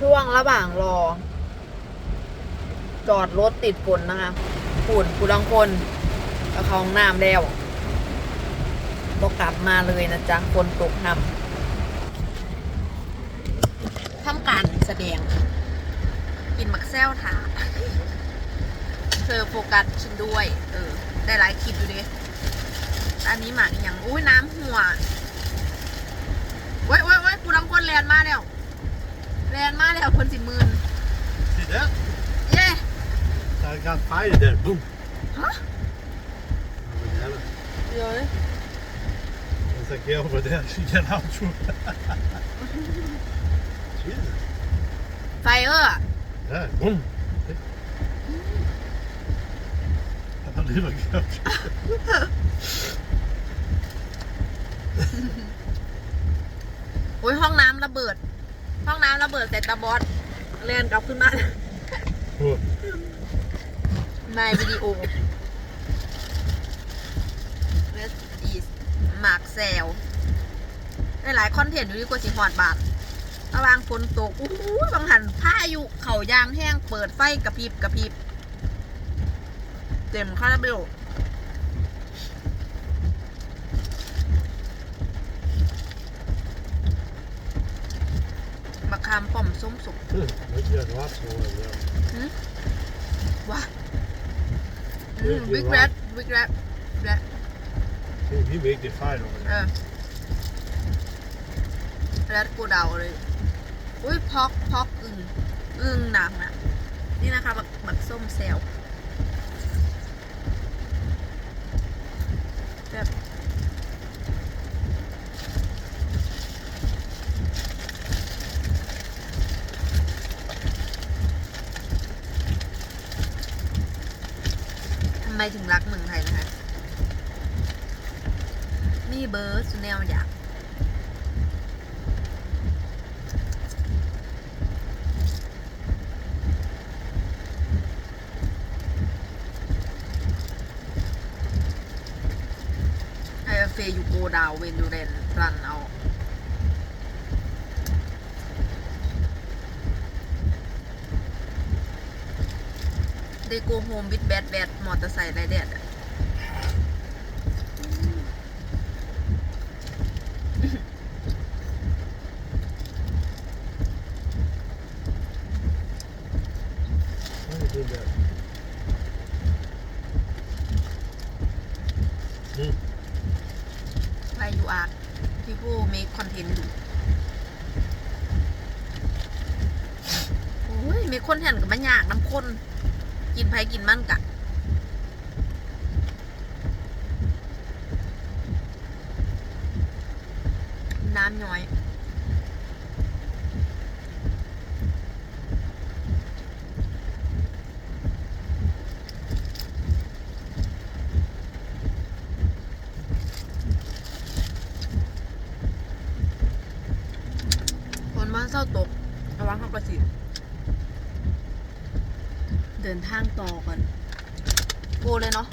ช่วงระหว่างรอ จอดรถติดฝนนะคะฝุ่นผู้ลังคนก็เขาห้องน้ำแล้วบอกกลับมาเลยนะจ๊ะฝนตกทำทำการแสดง กินมักแซวถาเธอโฟกัสฉันด้วย เออ ได้หลายคลิปอยู่ดิอันนี้หมากอย่าง อุ้ยน้ำหัวเว้ยเว้ยเว้ยผู้ลังคนแลนมาแล้วแลนมาแล้วคนสิหมื่น See that? เย้ I got fire there. Boom. Huh? Over there. เดี๋ยว It's like yeah, over there. She get out too. Jesus. ไฟเออร์ Yeah. Boom. I don't even get out. อุ้ยห้องน้ำระเบิดห้องน้ำ ระเบิดเสร็จตาบอสเรียนกลับขึ้นมาในวิดีโอ This is หมากแซวหลายๆคอนเทนต์อยู่ที่กว่าสิหอดบาทระวางฝนตกอู้หูบางหันผ้าอยู่เขายางแห้งเปิดไฟกระพริบกระพริบ เต็มคาราเบล บักคามป่อมส้มสุก Hmm. Maybe I got some over there. ว้าเฮ้ยบิ๊ก you're แรด right. บิ๊กแรดแรด See, he made the fire over เอ there. อแรดกูเดาเลย อุ้ยพอกพอกอึ่งอึ่งหนักนะนี่นะคะบักบักส้มแซวแบบทำ ไมถึงรักเมืองไทยนะคะ มีเบอร์สุแนวอยากไอเฟยูโกดาวเวนดูเรนรันเอา ได้โกโฮมวิดแบดแบดมอเตอร์ไซค์ไรแดดอะ Why you doing that? Hmm. ไ y ยูอาร์ที่ผู้ make content อยู่โอ้ยมีคนเห็นกับมันยากน้ำข้น กินไผกินมันกะน้ำย้อยฝนมาเศร้าตกระวังข้ากระสิ เดินทางต่อกันโกเลยเนาะ